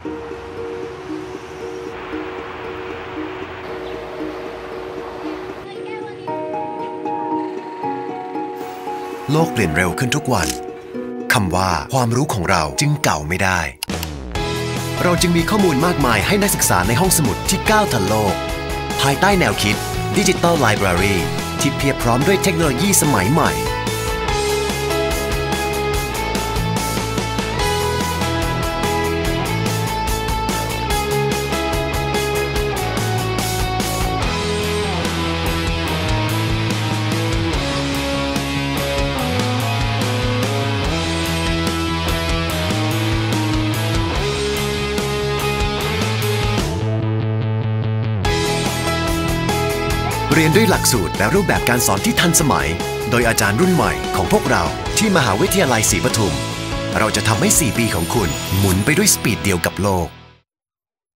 โลกเปลี่ยนเร็วขึ้นทุกวัน คำว่าความรู้ของเราจึงเก่าไม่ได้ เราจึงมีข้อมูลมากมายให้นักศึกษาในห้องสมุดที่ก้าวทันโลก ภายใต้แนวคิด Digital Library ที่เพียบพร้อมด้วยเทคโนโลยีสมัยใหม่ เรียนด้วยหลักสูตรและรูปแบบการสอนที่ทันสมัย โดยอาจารย์รุ่นใหม่ของพวกเราที่มหาวิทยาลัยศรีปทุม เราจะทำให้ 4 ปีของคุณหมุนไปด้วยสปีดเดียวกับโลก